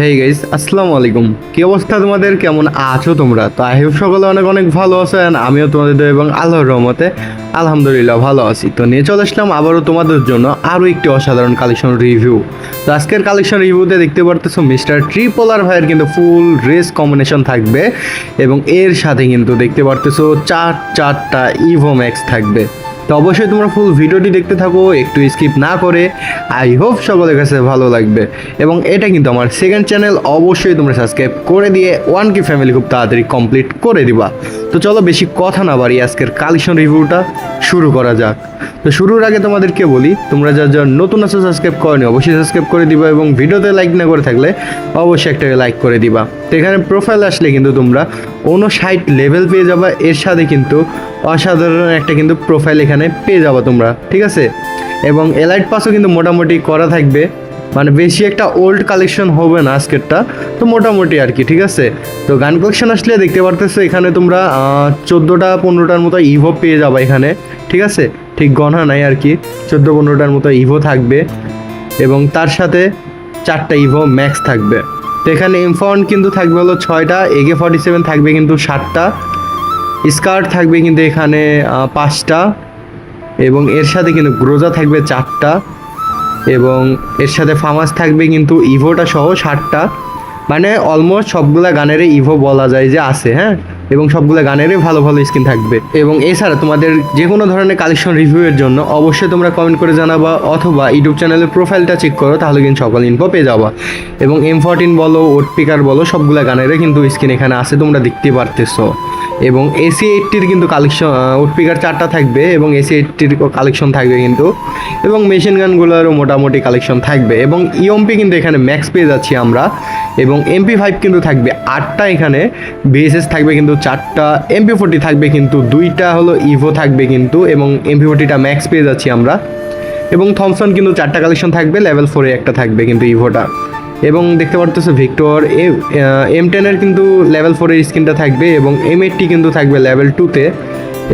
Hey guys আসসালামু আলাইকুম। কি অবস্থা তোমাদের? কেমন আছো তোমরা? তো আই সকলে অনেক অনেক ভালো আছো আমিও তোমাদের এবং আল্লাহর রহমতে আলহামদুলিল্লাহ ভালো আছি। তো নিয়ে চলে আসলাম আবারও তোমাদের জন্য আরও একটি অসাধারণ কালেকশন রিভিউ তো আজকের কালেকশন রিভিউতে দেখতে পারতেছো মিস্টার ট্রিপোলার ভাইয়ের কিন্তু ফুল রেস কম্বিনেশন থাকবে এবং এর সাথে কিন্তু দেখতে পারতেছো চার চারটা ইভো ম্যাক্স থাকবে। তো অবশ্যই তোমরা ফুল ভিডিওটি দেখতে থাকো, একটু স্কিপ না করে। আই হোপ সকলের কাছে ভালো লাগবে। এবং এটা কিন্তু আমার সেকেন্ড চ্যানেল অবশ্যই তোমরা সাবস্ক্রাইব করে দিয়ে ওয়ান কি ফ্যামিলি খুব তাড়াতাড়ি কমপ্লিট করে দিবা। তো চলো বেশি কথা না বাড়ি আজকের কালেকশন রিভিউটা শুরু করা যাক। তো শুরুর আগে তোমাদেরকে বলি, তোমরা যা যা নতুন আছো সাবস্ক্রাইব করনি, অবশ্যই সাবস্ক্রাইব করে দিবা এবং ভিডিওতে লাইক না করে থাকলে অবশ্যই একটা লাইক করে দিবা। তো এখানে প্রোফাইল আসলে কিন্তু তোমরা ষাট লেভেল পেয়ে যাবা। এর সাথে কিন্তু অসাধারণ একটা কিন্তু প্রোফাইল এখানে পেয়ে যাব তোমরা, ঠিক আছে? এবং এলাইট পাসও কিন্তু মোটামুটি করা থাকবে। মানে বেশি একটা ওল্ড কালেকশন হবে না আজকেরটা, তো মোটামুটি আর কি, ঠিক আছে? তো গান কালেকশন আসলে দেখতে পারতেছো, এখানে তোমরা চোদ্দোটা পনেরোটার মতো ইভো পেয়ে যাবে এখানে, ঠিক আছে? ঠিক গণা নাই আর কি, চোদ্দ পনেরোটার মতো ইভো থাকবে। এবং তার সাথে চারটা ইভো ম্যাক্স থাকবে। তো এখানে ইমফন কিন্তু থাকবে হলো ছয়টা এগে ফর্টি সেভেন থাকবে কিন্তু সাতটা স্কার্ট থাকবে কিন্তু এখানে পাঁচটা এবং এর সাথে কিন্তু গ্রোজা থাকবে চারটা এবং এর সাথে ফার্মাস থাকবে কিন্তু ইভোটা সহ ষাটটা মানে অলমোস্ট সবগুলা গানেরই ইভো বলা যায় যে আছে হ্যাঁ? এবং সবগুলো গানেরই ভালো ভালো স্কিন থাকবে। এবং এছাড়া তোমাদের যে কোনো ধরনের কালেকশন রিভিউয়ের জন্য অবশ্যই তোমরা কমেন্ট করে জানাবা অথবা ইউটিউব চ্যানেলের প্রোফাইলটা চেক করো, তাহলে কিন্তু সকল ইনফো পেয়ে যাবা। এবং এম ফোরটিন বলো ওট পিকার বলো, সবগুলো গানেরই কিন্তু স্কিন এখানে আছে, তোমরা দেখতে পারতেছো। এবং এসি এইটটির কিন্তু কালেকশন উডপিকার চারটা থাকবে এবং এসি এইটটির কালেকশন থাকবে কিন্তু। এবং মেশিন গানগুলোরও মোটামুটি কালেকশন থাকবে। এবং ইএমপি কিন্তু এখানে ম্যাক্স পেয়ে যাচ্ছি আমরা। এবং এমপি ফাইভ কিন্তু থাকবে আটটা এখানে। বিএসএস থাকবে কিন্তু চারটা। এমপি ফোর্টি থাকবে কিন্তু দুইটা হলো ইভো থাকবে কিন্তু। এবং এমপি ফোর্টিটা ম্যাক্স পেয়ে যাচ্ছি আমরা। এবং থমসন কিন্তু চারটা কালেকশন থাকবে লেভেল ফোরে একটা থাকবে কিন্তু ইভোটা এবং দেখতে পারতেছে ভিক্টর এম টেনের কিন্তু লেভেল ফোরের স্ক্রিনটা থাকবে এবং এম এইটটি কিন্তু থাকবে লেভেল টুতে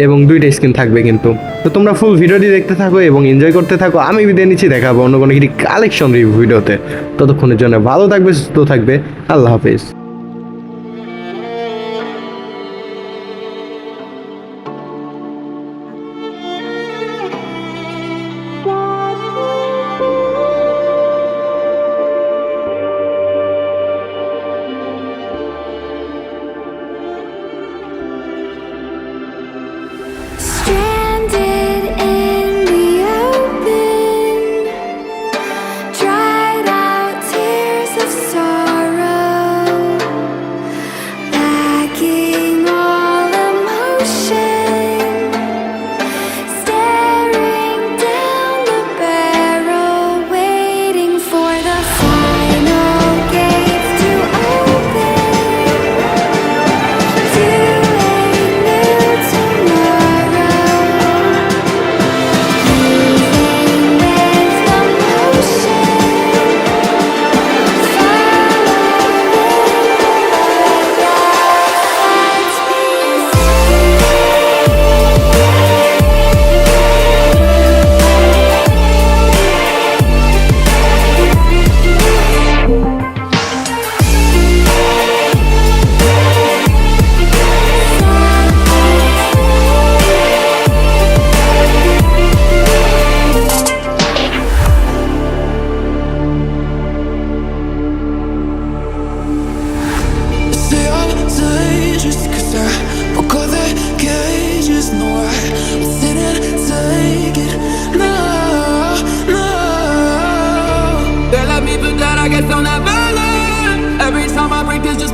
এবং দুইটা স্ক্রিন থাকবে কিন্তু। তো তোমরা ফুল ভিডিওটি দেখতে থাকো এবং এনজয় করতে থাকো। আমি বিদায় নিচ্ছি, দেখাবো অন্য কোনো কিছু কালেকশন ভিডিওতে। ততক্ষণের জন্য ভালো থাকবে, সুস্থ থাকবে। আল্লাহ হাফেজ। shit.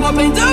aprendeu